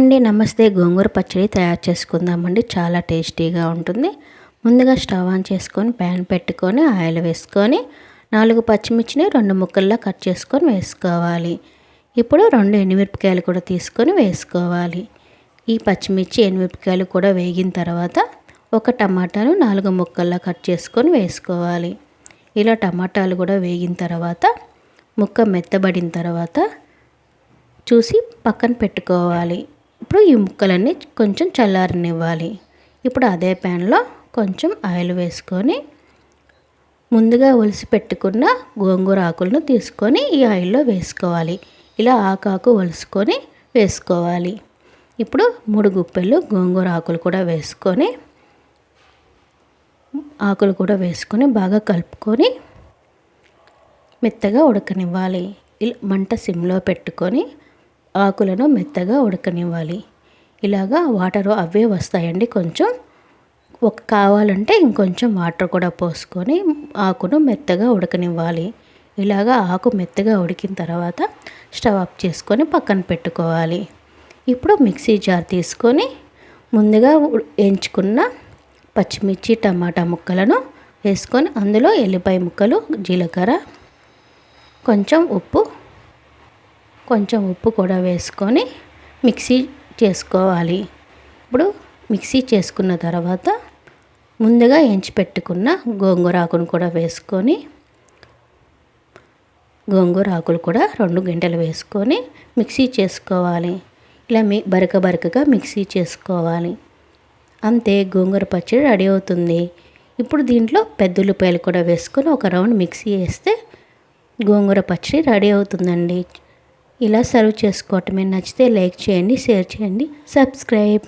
అండి నమస్తే. గోంగూర పచ్చడి తయారు చేసుకుందామండి. చాలా టేస్టీగా ఉంటుంది. ముందుగా స్టవ్ ఆన్ చేసుకొని ప్యాన్ పెట్టుకొని ఆయిల్ వేసుకొని నాలుగు పచ్చిమిర్చిని రెండు ముక్కల్లా కట్ చేసుకొని వేసుకోవాలి. ఇప్పుడు రెండు ఎనిమిరపకాయలు కూడా తీసుకొని వేసుకోవాలి. ఈ పచ్చిమిర్చి ఎనిమిరపకాయలు కూడా వేగిన తర్వాత ఒక టమాటాను నాలుగు ముక్కల్లా కట్ చేసుకొని వేసుకోవాలి. ఇలా టమాటాలు కూడా వేగిన తర్వాత ముక్క మెత్తబడిన తర్వాత చూసి పక్కన పెట్టుకోవాలి. ఇప్పుడు ఈ ముక్కలన్నీ కొంచెం చల్లారనివ్వాలి. ఇప్పుడు అదే ప్యాన్లో కొంచెం ఆయిల్ వేసుకొని ముందుగా ఒలిసి పెట్టుకున్న గోంగూర ఆకులను తీసుకొని ఈ ఆయిల్లో వేసుకోవాలి. ఇలా ఆకాకు ఒలుసుకొని వేసుకోవాలి. ఇప్పుడు మూడు గుప్పెలు గోంగూర ఆకులు కూడా వేసుకొని ఆకులు కూడా వేసుకొని బాగా కలుపుకొని మెత్తగా ఉడకనివ్వాలి. ఇలా మంట సిమ్లో పెట్టుకొని ఆకులను మెత్తగా ఉడకనివ్వాలి. ఇలాగా వాటర్ అవే వస్తాయండి. కొంచెం ఒక కావాలంటే ఇంకొంచెం వాటర్ కూడా పోసుకొని ఆకును మెత్తగా ఉడకనివ్వాలి. ఇలాగా ఆకు మెత్తగా ఉడికిన తర్వాత స్టవ్ ఆఫ్ చేసుకొని పక్కన పెట్టుకోవాలి. ఇప్పుడు మిక్సీ జార్ తీసుకొని ముందుగా ఎంచుకున్న పచ్చిమిర్చి టమాటా ముక్కలను వేసుకొని అందులో ఎల్లిపాయ ముక్కలు జీలకర్ర కొంచెం ఉప్పు కొంచెం ఉప్పు కూడా వేసుకొని మిక్సీ చేసుకోవాలి. ఇప్పుడు మిక్సీ చేసుకున్న తర్వాత ముందుగా ఎంచి పెట్టుకున్న గోంగూర ఆకును కూడా వేసుకొని గోంగూర ఆకులు కూడా రెండు గంటలు వేసుకొని మిక్సీ చేసుకోవాలి. ఇలా మీ బరక బరకగా మిక్సీ చేసుకోవాలి. అంతే గోంగూర పచ్చడి రెడీ అవుతుంది. ఇప్పుడు దీంట్లో పెద్ద ఉల్లిపాయలు కూడా వేసుకొని ఒక రౌండ్ మిక్సీ వేస్తే గోంగూర పచ్చడి రెడీ అవుతుందండి. ఇలా సర్వ్ చేసుకోవటమే. నచ్చితే లైక్ చేయండి షేర్ చేయండి సబ్స్క్రైబ్.